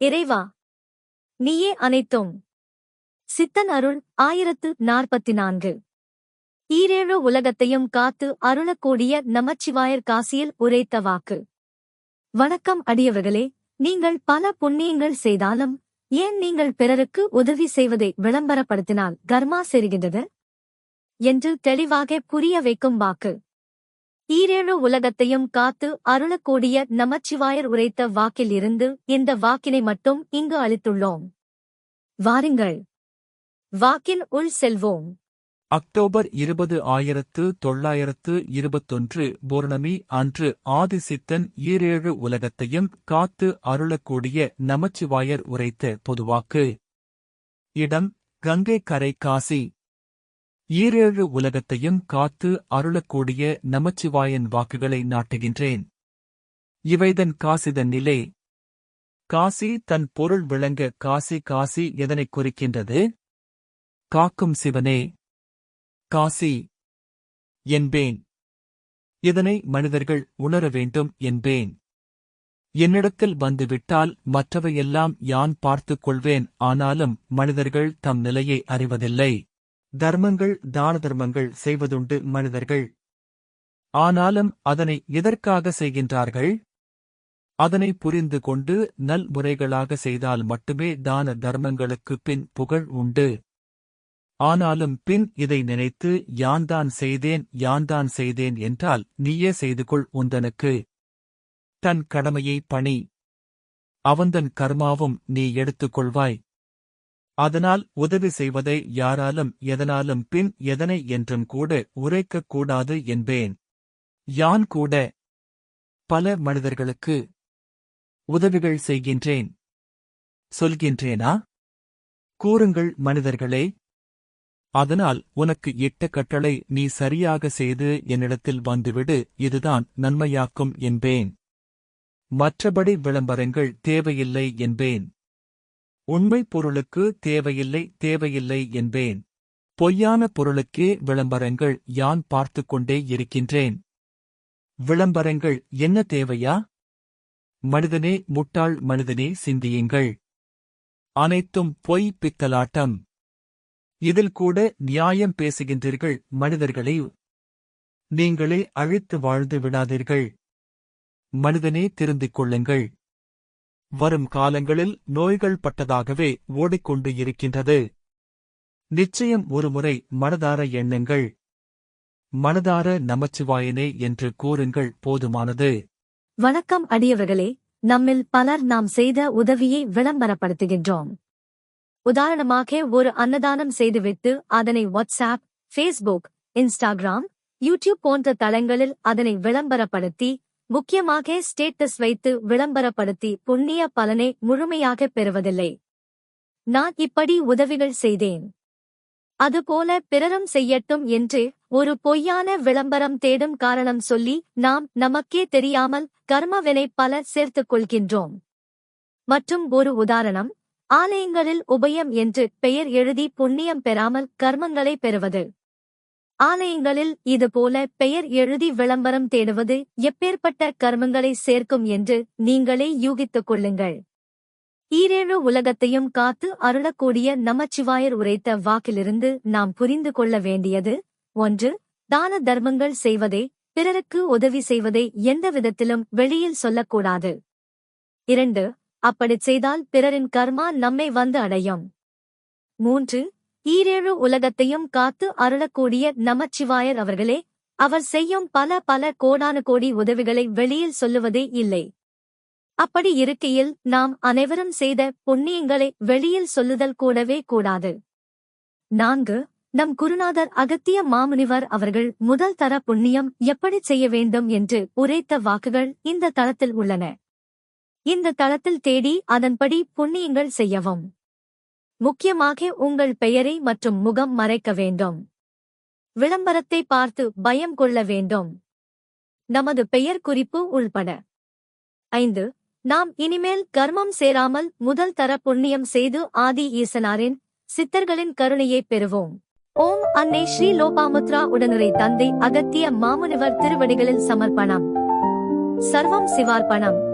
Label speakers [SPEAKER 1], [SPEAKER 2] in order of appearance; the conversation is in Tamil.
[SPEAKER 1] இறைவா நீயே அனைத்தும். சித்தன் அருள் ஆயிரத்து நாற்பத்தி நான்கு ஈரேழு உலகத்தையும் காத்து அருளக்கூடிய நமச்சிவாயர் காசியில் உரைத்த வாக்கு. வணக்கம் அடியவர்களே நீங்கள் பல புண்ணியங்கள் செய்தாலும் ஏன் நீங்கள் பிறருக்கு உதவி செய்வதை விளம்பரப்படுத்தினால் கர்மா செருகின்றது? என்று தெளிவாக புரிய வைக்கும் வாக்கு. ஈரேழு உலகத்தையும் காத்து அருளக்கூடிய நமச்சிவாயர் உரைத்த வாக்கில் இருந்து இந்த வாக்கினை மட்டும் இங்கு அளித்துள்ளோம். வாருங்கள். வாக்கின் உள் செல்வோம்.
[SPEAKER 2] அக்டோபர் இருபது ஆயிரத்து தொள்ளாயிரத்து இருபத்தொன்று பூர்ணமி அன்று ஆதிசித்தன் ஈரேழு உலகத்தையும் காத்து அருளக்கூடிய நமச்சிவாயர் உரைத்த பொதுவாக்கு. இடம் கங்கை கரை காசி. ஈரேழு உலகத்தையும் காத்து அருளக்கூடிய நமச்சிவாயன் வாக்குகளை நாட்டுகின்றேன். இவைதன் காசிதன் நிலை. காசி தன் பொருள் விளங்க காசி காசி எதனைக் குறிக்கின்றது? காக்கும் சிவனே. காசி. என்பேன். இதனை மனிதர்கள் உணர வேண்டும் என்பேன். என்னிடத்தில் வந்துவிட்டால் மற்றவையெல்லாம் யான் பார்த்துக் கொள்வேன் ஆனாலும் மனிதர்கள் தம் நிலையை அறிவதில்லை. தர்மங்கள் தான தர்மங்கள் செய்வதுண்டு மனிதர்கள். ஆனாலும் அதனை எதற்காக செய்கின்றார்கள்? அதனை புரிந்து கொண்டு நல்முறைகளாக செய்தால் மட்டுமே தான தர்மங்களுக்கு பின் புகழ் உண்டு. ஆனாலும் பின் இதை நினைத்து யான்தான் செய்தேன் யான்தான் செய்தேன் என்றால் நீயே செய்து கொள் உந்தனுக்கு. தன் கடமையை பணி. அவந்தன் கர்மாவும் நீ எடுத்துக் கொள்வாய் அதனால் உதவி செய்வதை யாராலும் எதனாலும் பின் எதனை என்றும் கூட உரைக்கக் கூடாது என்பேன். யான் கூட பல மனிதர்களுக்கு உதவிகள் செய்கின்றேன். சொல்கின்றேனா? கூறுங்கள் மனிதர்களே அதனால் உனக்கு இட்ட கட்டளை நீ சரியாக செய்து என்னிடத்தில் வந்துவிடு இதுதான் நன்மையாக்கும் என்பேன். மற்றபடி விளம்பரங்கள் தேவையில்லை என்பேன். உண்மை பொருளுக்கு தேவையில்லை தேவையில்லை என்பேன். பொய்யான பொருளுக்கே விளம்பரங்கள் யான் பார்த்து கொண்டே இருக்கின்றேன். விளம்பரங்கள் என்ன தேவையா? மனிதனே முட்டாள் மனிதனே சிந்தியுங்கள். அனைத்தும் பொய் பித்தலாட்டம். இதில் கூட நியாயம் பேசுகின்றீர்கள் மனிதர்களை. நீங்களே அழித்து வாழ்ந்து விடாதீர்கள். மனிதனே திருந்திக் கொள்ளுங்கள். வரும் காலங்களில் நோய்கள் பட்டதாகவே ஓடிக்கொண்டு இருக்கின்றது. நிச்சயம் ஒருமுறை மனதார எண்ணுங்கள். மனதார நமச்சிவாயனே என்று கூறுங்கள் போதுமானது.
[SPEAKER 1] வணக்கம் அடியவர்களே நம்மில் பலர் நாம் செய்த உதவியை விளம்பரப்படுத்துகின்றோம். உதாரணமாக ஒரு அன்னதானம் செய்துவிட்டு அதனை வாட்ஸ்ஆப் ஃபேஸ்புக் இன்ஸ்டாகிராம் யூடியூப் போன்ற தளங்களில் அதனை விளம்பரப்படுத்தி முக்கியமாக ஸ்டேட்டஸ் வைத்து விளம்பரப்படுத்தி புண்ணிய பலனை முழுமையாக பெறுவதில்லை. நான் இப்படி உதவிகள் செய்தேன். அதுபோல பிறரும் செய்யட்டும் என்று ஒரு பொய்யான விளம்பரம் தேடும் காரணம் சொல்லி நாம் நமக்கே தெரியாமல் கர்மவினை பல சேர்த்துக் கொள்கின்றோம். மற்றும் ஒரு உதாரணம் ஆலயங்களில் உபயம் என்று பெயர் எழுதி புண்ணியம் பெறாமல் கர்மங்களை பெறுவது. ஆலயங்களில் இதுபோல பெயர் எழுதி விளம்பரம் தேடுவது எப்பேற்பட்ட கர்மங்களை சேர்க்கும் என்று நீங்களே யூகித்துக் கொள்ளுங்கள். ஈரேழு உலகத்தையும் காத்து அருளக்கூடிய நமச்சிவாயர் உரைத்த வாக்கிலிருந்து நாம் புரிந்து கொள்ள வேண்டியது ஒன்று தான தர்மங்கள் செய்வதே பிறருக்கு உதவி செய்வதை எந்த விதத்திலும் வெளியில் சொல்லக்கூடாது. இரண்டு அப்படிச் செய்தால் பிறரின் கர்மா நம்மை வந்து அடையும். மூன்று ஈரேழு உலகத்தையும் காத்து அருளக்கூடிய நமச்சிவாயர் அவர்களே அவர் செய்யும் பல பல கோடானு கோடி உதவிகளை வெளியில் சொல்லுவதே இல்லை. அப்படி இருக்கையில் நாம் அனைவரும் செய்த புண்ணியங்களை வெளியில் சொல்லுதல் கூடவே கூடாது. நான்கு நம் குருநாதர் அகத்திய மாமுனிவர் அவர்கள் முதல் தர புண்ணியம் எப்படி செய்ய வேண்டும் என்று உரைத்த வாக்குகள் இந்த தளத்தில் உள்ளன. இந்த தளத்தில் தேடி அதன்படி புண்ணியங்கள் செய்யவும். முக்கியமாக உங்கள் பெயரை மற்றும் முகம் மறைக்க வேண்டும். விளம்பரத்தை பார்த்து பயம் கொள்ள வேண்டும். நமது பெயர் குறிப்பு உள்பட. ஐந்து நாம் இனிமேல் கர்மம் சேராமல் முதல் தர புண்ணியம் செய்து ஆதி ஈசனாரின் சித்தர்களின் கருணையைப் பெறுவோம். ஓம் அன்னை ஸ்ரீ லோபாமுத்ரா உடனுரை தந்தை அகத்திய மாமுனிவர் திருவடிகளில் சமர்ப்பணம். சர்வம் சிவார்ப்பணம்.